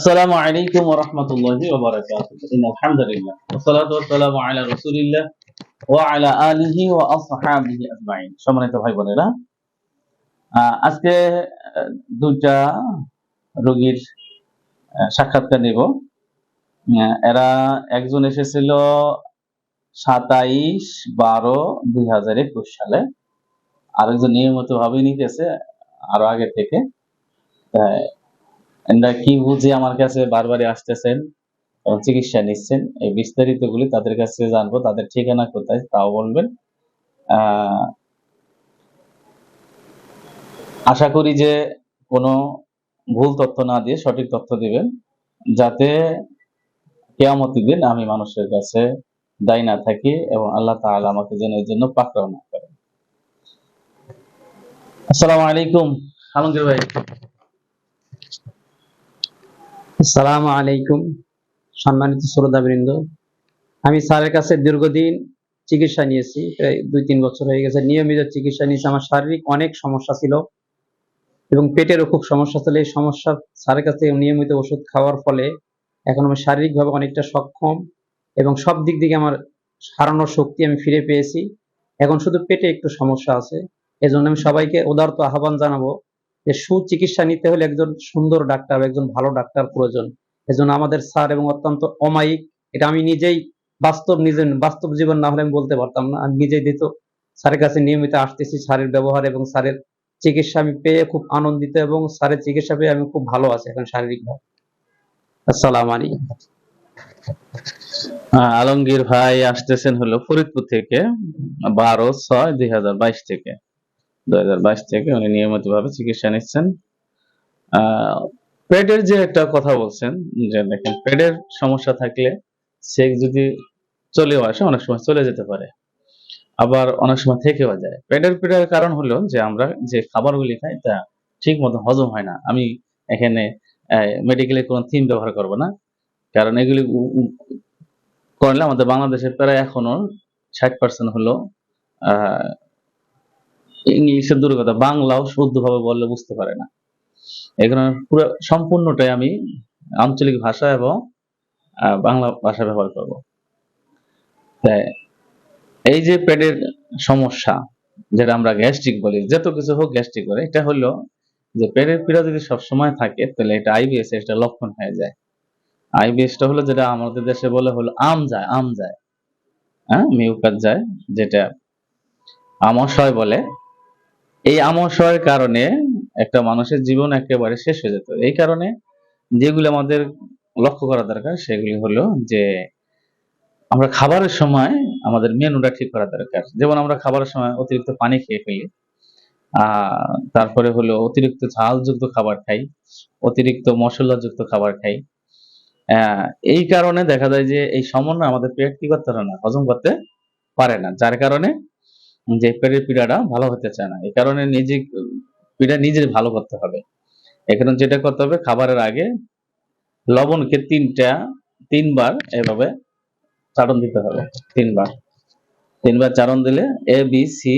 আসসালামু আলাইকুম ওয়া রাহমাতুল্লাহি ওয়া বারাকাতুহু। ইন্নাল হামদুলিল্লাহ ওয়া সালাতু ওয়া সালামু আলা রাসূলিল্লাহ ওয়া আলা আলিহি ওয়া আসহাবিহি আজমাইন। সম্মানিত ভাই বোনেরা আজকে দুটা রোগীর সাক্ষাৎকার নেব। এরা একজন এসেছিল সাতাইশ বারো দুই হাজার একুশ সালে। আরেকজন নিয়মিত ভাবে নিতেছে, আরও আগে থেকে। কি বুঝে আমার কাছে বারবারই আসতেছেন এবং চিকিৎসা নিচ্ছেন, এই বিস্তারিত গুলি তাদের কাছে জানব, তাদের ঠিকানা কোথায় তাও বলবেন। আশা করি যে কোনো ভুল তথ্য না দিয়ে সঠিক তথ্য দিবেন, যাতে কেয়ামতের দিন আমি মানুষের কাছে দায়ী না থাকি এবং আল্লাহ তাআলা আমাকে যেন এই জন্য পাকড়াও না করেন। আসসালামু আলাইকুম। আলমগীর ভাই। আসসালামু আলাইকুম, সম্মানিত শ্রোতাবৃন্দ। আমি স্যারের কাছে দীর্ঘদিন চিকিৎসা নিয়েছি, প্রায় দুই তিন বছর হয়ে গেছে। নিয়মিত চিকিৎসা নিয়েছি। আমার শারীরিক অনেক সমস্যা ছিল এবং পেটেরও খুব সমস্যা ছিল। এই সমস্যা স্যারের কাছে নিয়মিত ওষুধ খাওয়ার ফলে এখন আমি শারীরিকভাবে অনেকটা সক্ষম এবং সব দিক থেকে আমার হারানোর শক্তি আমি ফিরে পেয়েছি। এখন শুধু পেটে একটু সমস্যা আছে। এজন্য আমি সবাইকে উদারত আহ্বান জানাব যে সুচিকিৎসা নিতে হলে একজন সুন্দর ডাক্তার একজন ভালো ডাক্তার প্রয়োজন। এজন্য আমাদের স্যার এবং অত্যন্ত অমায়িক, এটা আমি নিজেই বাস্তব নিজের, বাস্তব জীবন না হলে আমি বলতে পারতাম না। আমি নিজেই দিত, স্যারের কাছে নিয়মিত আসতেছি স্যারের ব্যবহার এবং স্যারের চিকিৎসা আমি পেয়ে খুব আনন্দিত এবং স্যারের চিকিৎসা পেয়ে আমি খুব ভালো আছি এখন শারীরিকভাবে। আসসালামু আলাইকুম। আলমগীর ভাই আসতেছেন হলো ফরিদপুর থেকে, বারো ছয় দুই থেকে। দুই হাজার বাইশ থেকে উনি নিয়মিত ভাবে চিকিৎসা নিচ্ছেন। পেটের যে একটা কথা বলছেন, যে দেখেন, পেটের সমস্যা থাকলে সে যদি চলেও আসে, অনেক সময় চলে যেতে পারে। আবার অনেক সময় থেকেও যায়। পেটের পীড়ার কারণ হলো যে আমরা যে খাবারগুলি খাই, তা ঠিক মতো হজম হয় না। আমি এখানে মেডিকেলের কোনো থিম ব্যবহার করব না। কারণ এগুলি করলে আমাদের বাংলাদেশের প্রায় এখনও ষাট পার্সেন্ট হলো ইংলিশের দূর কথা বাংলাও শুদ্ধভাবে বললে বুঝতে পারে না। কারণে পুরো সম্পূর্ণটাই আমি আঞ্চলিক ভাষা এবং বাংলা ভাষা ব্যবহার করব। এই যে পেটের সমস্যা, যেটা আমরা গ্যাস্ট্রিক বলি, যত কিছু হোক গ্যাস্ট্রিক বলে, এটা হলো যে পেটের পীড়া যদি সবসময় থাকে, তাহলে এটা আইবিএস এটা লক্ষণ হয়ে যায়। আইবিএসটা হলো যেটা আমাদের দেশে বলে হলো আম যায় আম যায়। হ্যাঁ মিউকাস যায়, যেটা আমাশয় বলে। এই আমাশয়ের কারণে একটা মানুষের জীবন একেবারে শেষ হয়ে যেত। এই কারণে যেগুলো আমাদের লক্ষ্য করা দরকার, সেগুলি হলো যে আমরা খাবারের সময় আমাদের মেনুটা ঠিক করা দরকার। যেমন আমরা খাবারের সময় অতিরিক্ত পানি খেয়ে ফেলি তারপরে হলো অতিরিক্ত ঝালযুক্ত খাবার খাই, অতিরিক্ত মশলাযুক্ত খাবার খাই। এই কারণে দেখা যায় যে এই সমন্বয় আমাদের পেট কি করতে পারে না, হজম করতে পারে না। যার কারণে যে পেটের পীড়াটা ভালো হতে চায় না। এই কারণে নিজে, পীড়া নিজে ভালো করতে হবে। এখানে যেটা করতে হবে, খাবারের আগে লবণকে তিনটা, তিনবার এভাবে চাটন দিতে হবে। তিনবার। তিনবার চাটন দিলে A B C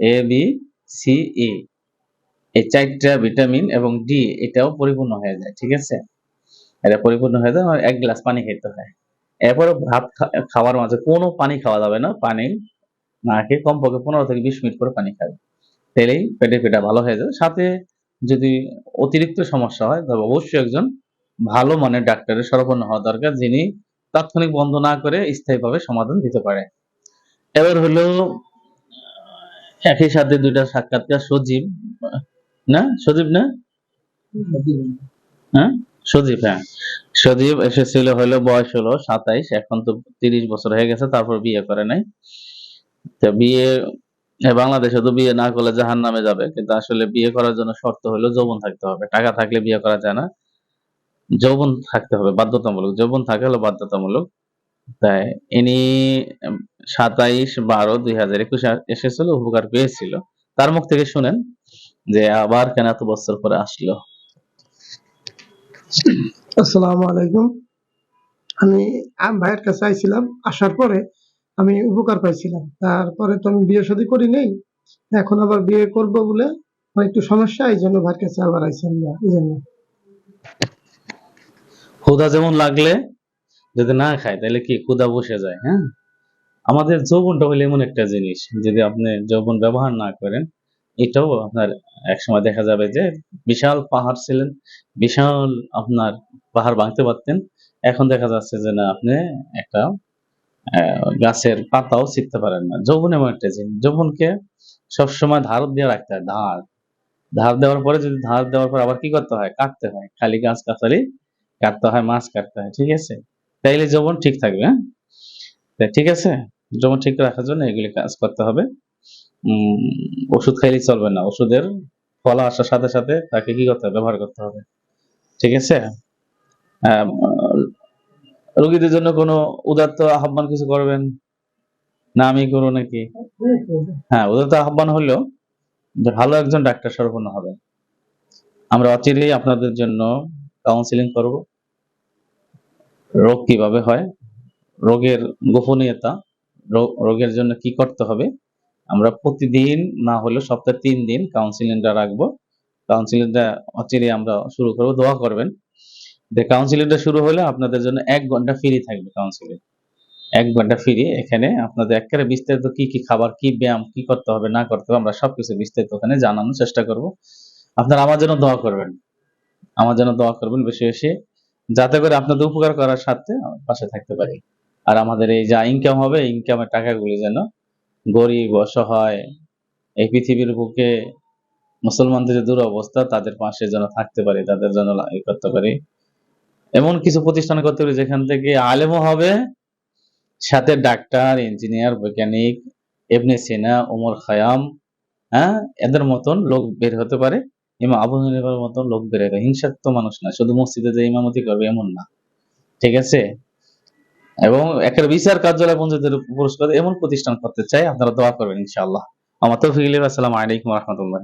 A B C E এই চারটা ভিটামিন এবং ডি এটাও পরিপূর্ণ হয়ে যায়, ঠিক আছে? এটা পরিপূর্ণ হয়ে যায় এক গ্লাস পানি খেতে হয়। এরপরে ভাত খাওয়ার মাঝে কোনো পানি খাওয়া যাবে না, পানি না খেয়ে কমপক্ষে পনেরো থেকে বিশ মিনিট করে পানি খাবে। তাহলেই পেটে পেটা ভালো হয়ে যাবে। সাথে যদি অতিরিক্ত সমস্যা হয়, তবে অবশ্যই একজন ভালো মানের ডাক্তারের শরণাপন্ন হওয়া দরকার, যিনি তাৎক্ষণিক বন্ধ না করে স্থায়ীভাবে সমাধান দিতে পারে। এবার হলো, একই সাথে দুইটা সাক্ষাৎকার সজীব, না? সজীব না? হ্যাঁ? সজীব হ্যাঁ। সজীব এসেছিল হলো বয়স হলো সাতাইশ, এখন তো তিরিশ বছর হয়ে গেছে, তারপর বিয়ে করে নাই। তো বিয়ে বাংলাদেশে তো বিয়ে না করলে জাহান নামে যাবে। কিন্তু আসলে বিয়ে করার জন্য শর্ত হলো যৌবন থাকতে হবে। টাকা থাকলে বিয়ে করা যায় না। যৌবন থাকতে হবে, বাধ্যতামূলক। যৌবন থাকে হলো বাধ্যতামূলক। তাই ইনি সাতাইশ বারো দুই হাজার একুশে এসেছিল, উপকার পেয়েছিল। তার মুখ থেকে শুনেন যে আবার কেন এত বছর পরে আসলো। আসসালামু আলাইকুম। আমি ভাইয়ের কাছে আইছিলাম। আসার পরে আমি উপকার পাইছিলাম। তারপরে তো আমি বিয়ে শাদী করি নেই। এখন আবার বিয়ে করব বলে একটু সমস্যা, এই জন্য ভাইয়ের কাছে আবার আইছিলাম এই জন্য। ক্ষুধা যেমন লাগলে যদি না খায়, তাহলে কি ক্ষুধা বসে যায় হ্যাঁ? আমাদের যৌবনটা হলো এমন একটা জিনিস, যদি আপনি যৌবন ব্যবহার না করেন, এটাও আপনার একসময় দেখা যাবে যে বিশাল পাহাড় ছিলেন, বিশাল আপনার পাহাড় ভাঙতে পারতেন। এখন দেখা যাচ্ছে যে না, আপনি একটা গাছের পাতাও ছিঁড়তে পারেন না। যৌবন এমন একটা জিনিস। যৌবনকে সবসময় ধার দিয়ে রাখতে হয়, ধার। ধার দেওয়ার পরে যদি ধার দেওয়ার পর আবার কি করতে হয়? কাটতে হয়। খালি গাছ কাটালি কাটতে হয়, মাছ কাটতে হয়, ঠিক আছে? তাইলে যৌবন ঠিক থাকবে হ্যাঁ? ঠিক আছে? যৌবন ঠিক রাখার জন্য এগুলি কাজ করতে হবে। ওষুধ খাইলে চলবে না। ওষুধের ফল আসার সাথে সাথে তাকে কি করতে হবে? ব্যবহার করতে হবে। ঠিক আছে? রোগীদের জন্য কোনো উদাত্ত আহ্বান কিছু করবেন? না, আমি করব নাকি? হ্যাঁ উদাত্ত আহ্বান হলো ভালো একজন ডাক্তার সরপন্ন হবে। আমরা অচিরেই আপনাদের জন্য কাউন্সিলিং করব। রোগ কীভাবে হয়, রোগের গোপনীয়তা রোগের জন্য কি করতে হবে, আমরা প্রতিদিন না হলেও সপ্তাহে তিন দিন কাউন্সিলিংটা রাখব। কাউন্সিলিংটা অচিরে আমরা শুরু করব। দোয়া করবেন। কাউন্সিলিংটা শুরু হলে আপনাদের জন্য এক ঘণ্টা ফ্রি থাকবে কাউন্সিলিং এক ঘণ্টা ফ্রি এখানে আপনাদের একেবারে বিস্তারিত কি কি খাবার, কি ব্যায়াম, কি করতে হবে, না করতে হবে, আমরা সবকিছু বিস্তারিত ওখানে জানানোর চেষ্টা করব। আপনারা আমার জন্য দোয়া করবেন। আমার জন্য দোয়া করবেন বেশি বেশি যাতে করে আপনাদের উপকার করার সাথে পাশে থাকতে পারি। আর আমাদের এই যা ইনকাম হবে ইনকামের টাকাগুলি যেন গরিব, অসহায়, এই পৃথিবীর বুকে মুসলমানদের যে দুরবস্থা, তাদের পাশে যেন থাকতে পারি, তাদের জন্য ই করতে পারি। এমন কিছু প্রতিষ্ঠান করতে পারি যেখান থেকে আলেমও হবে, সাথে ডাক্তার ইঞ্জিনিয়ার বৈজ্ঞানিক এমনি সিনা ওমর খায়াম হ্যাঁ এদের মতন লোক বের হতে পারে, ইমাম আবু হানিফার মতন লোক বের হতে হিংসাত্ম মানুষ না, শুধু মসজিদে যে ইমামতি করবে এমন না, ঠিক আছে? এবং একের বিচার কার্যালয় পঞ্চায়েতের পুরস্কার এমন প্রতিষ্ঠান করতে চাই, আপনারা দোয়া করবেন ইনশাআল্লাহ। আমার তৌফিক ইল্লাহ আসসালামু আলাইকুম রহমতুল্লাহ